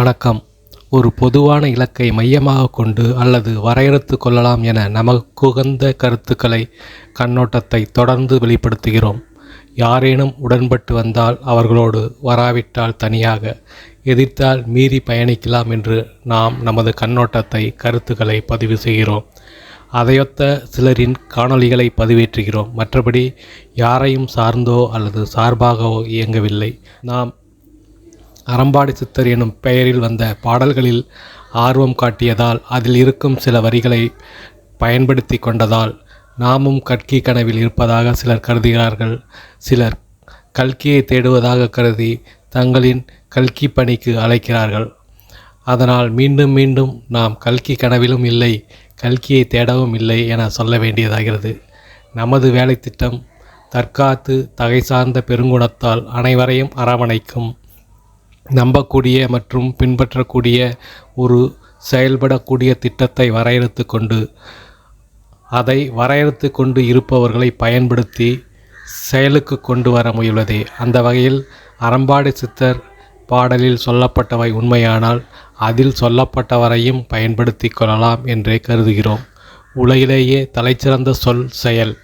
வணக்கம். ஒரு பொதுவான இலக்கை மையமாக கொண்டு அல்லது வரையறுத்து கொள்ளலாம் என நமக்குகந்த கருத்துக்களை கண்ணோட்டத்தை தொடர்ந்து வெளிப்படுத்துகிறோம். யாரேனும் உடன்பட்டு வந்தால் அவர்களோடு வராவிட்டால் தனியாக எதிர்த்தால் மீறி பயணிக்கலாம் என்று நாம் நமது கண்ணோட்டத்தை கருத்துக்களை பதிவு செய்கிறோம். அதையொத்த சிலரின் காணொளிகளை பதிவேற்றுகிறோம். மற்றபடி யாரையும் சார்ந்தோ அல்லது சார்பாகவோ இயங்கவில்லை. நாம் அறம்பாடி சித்தர் எனும் பெயரில் வந்த பாடல்களில் ஆர்வம் காட்டியதால் அதில் இருக்கும் சில வரிகளை பயன்படுத்தி கொண்டதால் நாமும் கல்கி கனவில் இருப்பதாக சிலர் கருதுகிறார்கள். சிலர் கல்கியை தேடுவதாக கருதி தங்களின் கல்கி பணிக்கு அழைக்கிறார்கள். அதனால் மீண்டும் மீண்டும் நாம் கல்கி கனவிலும் இல்லை கல்கியை தேடவும் இல்லை என சொல்ல வேண்டியதாகிறது. நமது வேலை திட்டம் தற்காத்து தகை சார்ந்த பெருங்குணத்தால் அனைவரையும் அரவணைக்கும். நம்பக்கூடிய மற்றும் பின்பற்றக்கூடிய ஒரு செயல்படக்கூடிய திட்டத்தை வரையறுத்து கொண்டு அதை வரையறுத்து கொண்டு இருப்பவர்களை பயன்படுத்தி செயலுக்கு கொண்டு வர முயல்வதே அந்த வகையில் அறம்பாடி சித்தர் பாடலில் சொல்லப்பட்டவை உண்மையானால் அதில் சொல்லப்பட்டவரையும் பயன்படுத்தி கொள்ளலாம் என்றே கருதுகிறோம். உலகிலேயே தலைச்சிறந்த சொல் செயல்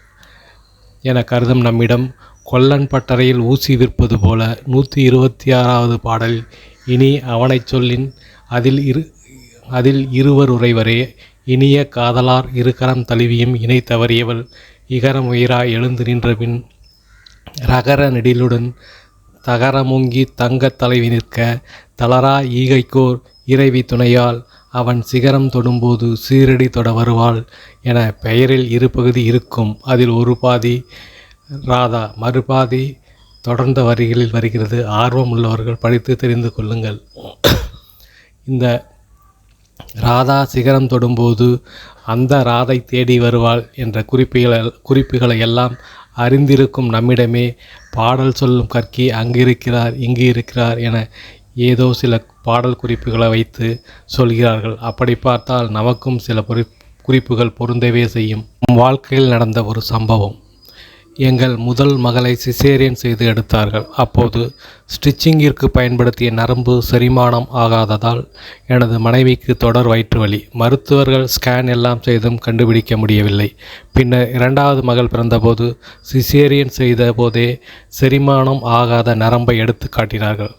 என கருதும் நம்மிடம் கொல்லன் பட்டறையில் ஊசி விற்பது போல நூற்றி இருபத்தி ஆறாவது பாடல். இனி அவனைச் சொல்லின் அதில் இரு அதில் இருவர் உறைவரே இனிய காதலார் இருகரம் தழுவியும் இணை தவறியவள் இகரம் உயிராய் எழுந்து நின்றபின் ரகர நெடிலுடன் தகரமுங்கி தங்கத் தலைவி நிற்க தளரா ஈகைக்கோர் இறைவி துணையால் அவன் சிகரம் தொடும்போது சீரடி தொட வருவாள் என பெயரில் இரு பகுதி இருக்கும். அதில் ஒரு பாதி ராதா மறுபாதி தொடர்ந்த வரிகளில் வருகிறது. ஆர்வம் உள்ளவர்கள் படித்து தெரிந்து கொள்ளுங்கள். இந்த ராதா சிகரம் தொடும்போது அந்த ராதை தேடி வருவாள் என்ற குறிப்புகளை குறிப்புகளை எல்லாம் அறிந்திருக்கும் நம்மிடமே பாடல் சொல்லும் கற்கி அங்கு இருக்கிறார் இங்கு இருக்கிறார் என ஏதோ சில பாடல் குறிப்புகளை வைத்து சொல்கிறார்கள். அப்படி பார்த்தால் நமக்கும் சில குறி குறிப்புகள் பொருந்தவே செய்யும். வாழ்க்கையில் நடந்த ஒரு சம்பவம். எங்கள் முதல் மகளை சிசேரியன் செய்து எடுத்தார்கள். அப்போது ஸ்டிச்சிங்கிற்கு பயன்படுத்திய நரம்பு செரிமானம் ஆகாததால் எனது மனைவிக்கு தொடர் வயிற்று வலி மருத்துவர்கள் ஸ்கேன் எல்லாம் செய்தும் கண்டுபிடிக்க முடியவில்லை. பின்னர் இரண்டாவது மகள் பிறந்தபோது சிசேரியன் செய்த போதே செரிமானம் ஆகாத நரம்பை எடுத்து காட்டினார்கள்.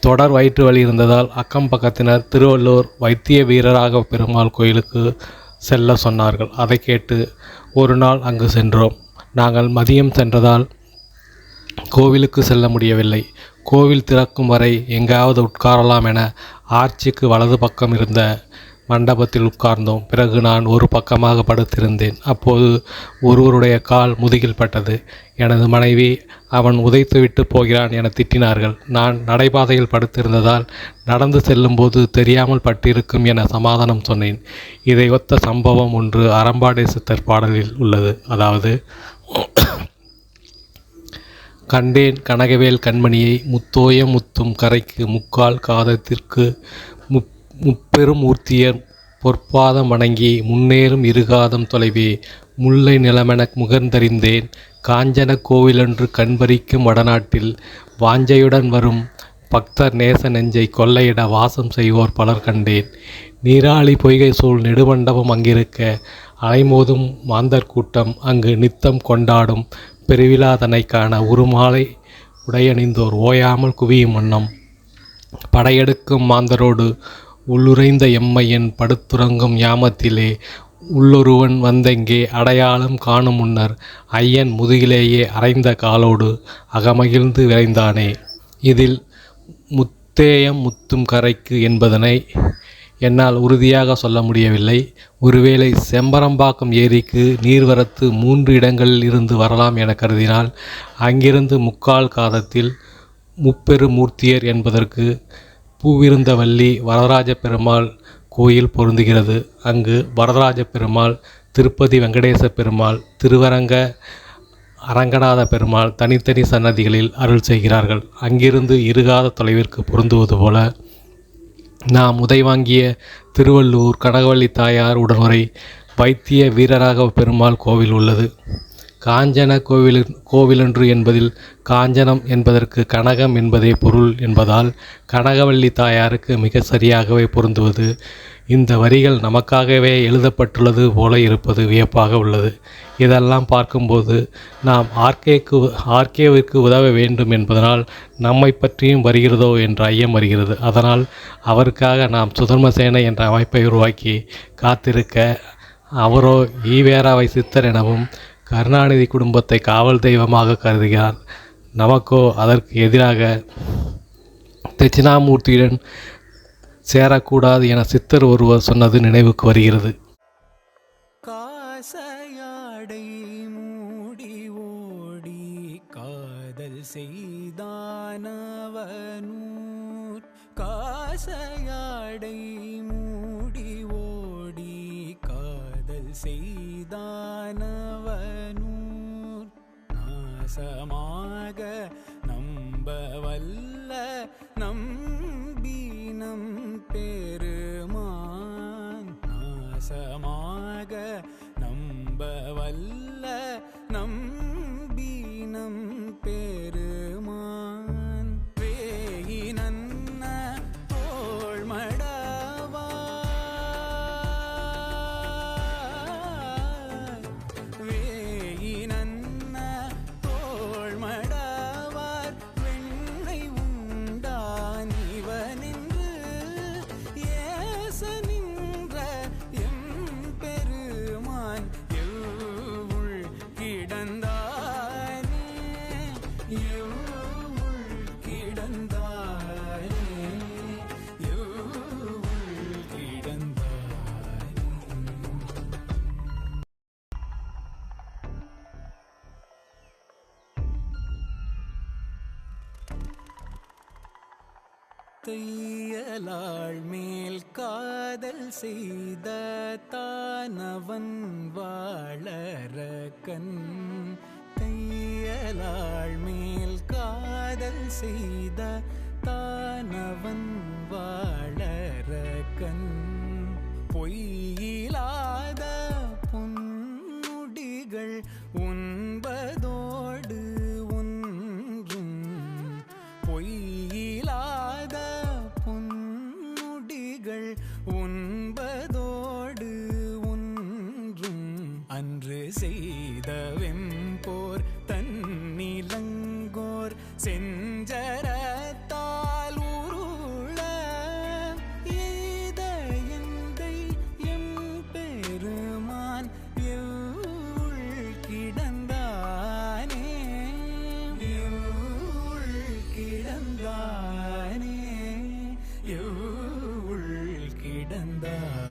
தொடர் வயிற்று வலி இருந்ததால் அக்கம் பக்கத்தினர் திருவள்ளூர் வைத்திய வீரராக பெருமாள் கோயிலுக்கு செல்ல சொன்னார்கள். அதை கேட்டு ஒரு நாள் அங்கு சென்றோம். நாங்கள் மதியம் சென்றதால் கோவிலுக்கு செல்ல முடியவில்லை. கோவில் திறக்கும் வரை எங்காவது உட்காரலாம் என ஆர்ச்சிக்கு வலது பக்கம் இருந்த மண்டபத்தில் உட்கார்ந்தோம். பிறகு நான் ஒரு பக்கமாக படுத்திருந்தேன். அப்போது ஒருவருடைய கால் முதுகில் பட்டது. எனது மனைவி அவன் உதைத்துவிட்டு போகிறான் என திட்டினார்கள். நான் நடைபாதையில் படுத்திருந்ததால் நடந்து செல்லும்போது தெரியாமல் பட்டிருக்கும் என சமாதானம் சொன்னேன். இதை ஒத்த சம்பவம் ஒன்று அறம்பாடே சித்தர் பாடலில் உள்ளது. அதாவது கண்டேன் கனகவேல் கண்மணியை முத்தோய முத்தும் கரைக்கு முக்கால் காதத்திற்கு முப் முப்பெரும் ஊர்த்தியர் பொற்பாதம் வணங்கி முன்னேறும் இருகாதம் தொலைவே முல்லை நிலமென முகர்ந்தறிந்தேன் காஞ்சன கோவிலொன்று கண்பறிக்கும் வடநாட்டில் வாஞ்சையுடன் வரும் பக்தர் நேச நெஞ்சை கொள்ளையிட வாசம் செய்வோர் பலர் கண்டேன். நீராளி பொய்கை சூழ் நெடுமண்டபம் அங்கிருக்க அலைமோதும் மாந்தர் கூட்டம் அங்கு நித்தம் கொண்டாடும் பெருவிழாதனை காண உருமாலை உடையணிந்தோர் ஓயாமல் குவியும் வண்ணம். படையெடுக்கும் மாந்தரோடு உள்ளுரைந்த எம்மையன் படுத்துறங்கும் யாமத்திலே உள்ளொருவன் வந்தெங்கே அடையாளம் காணும் முன்னர் ஐயன் முதுகிலேயே அரைந்த காலோடு அகமகிழ்ந்து விரைந்தானே. இதில் முத்தேயம் முத்தும் கரைக்கு என்பதனை என்னால் உறுதியாக சொல்ல முடியவில்லை. ஒருவேளை செம்பரம்பாக்கம் ஏரிக்கு நீர்வரத்து மூன்று இடங்களில் இருந்து வரலாம் என கருதினால் அங்கிருந்து முக்கால் காதத்தில் முப்பெரு மூர்த்தியர் என்பதற்கு பூவிருந்தவல்லி வரதராஜ பெருமாள் கோயில் பொருந்துகிறது. அங்கு வரதராஜ பெருமாள் திருப்பதி வெங்கடேச பெருமாள் திருவரங்க அரங்கநாத பெருமாள் தனித்தனி சன்னதிகளில் அருள் செய்கிறார்கள். அங்கிருந்து இருகாத தொலைவிற்கு பொருந்துவது போல நாம் உதைவாங்கிய திருவள்ளூர் கனகவள்ளி தாயார் உடனுரை வைத்திய வீரராக பெருமாள் கோவில் உள்ளது. காஞ்சன கோவில் கோவிலொன்று என்பதில் காஞ்சனம் என்பதற்கு கனகம் என்பதே பொருள் என்பதால் கனகவல்லி தாயாருக்கு மிக சரியாகவே பொருந்துவது. இந்த வரிகள் நமக்காகவே எழுதப்பட்டுள்ளது போல இருப்பது வியப்பாக உள்ளது. இதெல்லாம் பார்க்கும்போது நாம் ஆர்கேக்கு ஆர்கேவிற்கு உதவ வேண்டும் என்பதனால் நம்மை பற்றியும் வருகிறதோ என்ற ஐயம் வருகிறது. அதனால் அவருக்காக நாம் சுதர்ம சேனை என்ற அமைப்பை உருவாக்கி காத்திருக்க அவரோ ஈவேராவை சித்தர் எனவும் கருணாநிதி குடும்பத்தை காவல் தெய்வமாக கருதுகிறார். நமக்கோ அதற்கு எதிராக தட்சிணாமூர்த்தியுடன் சேரக்கூடாது என சித்தர் ஒருவர் சொன்னது நினைவுக்கு வருகிறது. காசையாடை மூடி ஓடி காதல் செய்தானவனூர். காசையாடை மூடி ஓடி காதல் செய் நாசமாக நம்ப வல்ல நம்பீனம் பெருமான். நாசமாக நம்ப வல்ல தையலாள் மேல் காதல் செய்த தானவன் வாழற கண். தையலாள் மேல் காதல் செய்த தானவன் வாழற கண். பொய்யே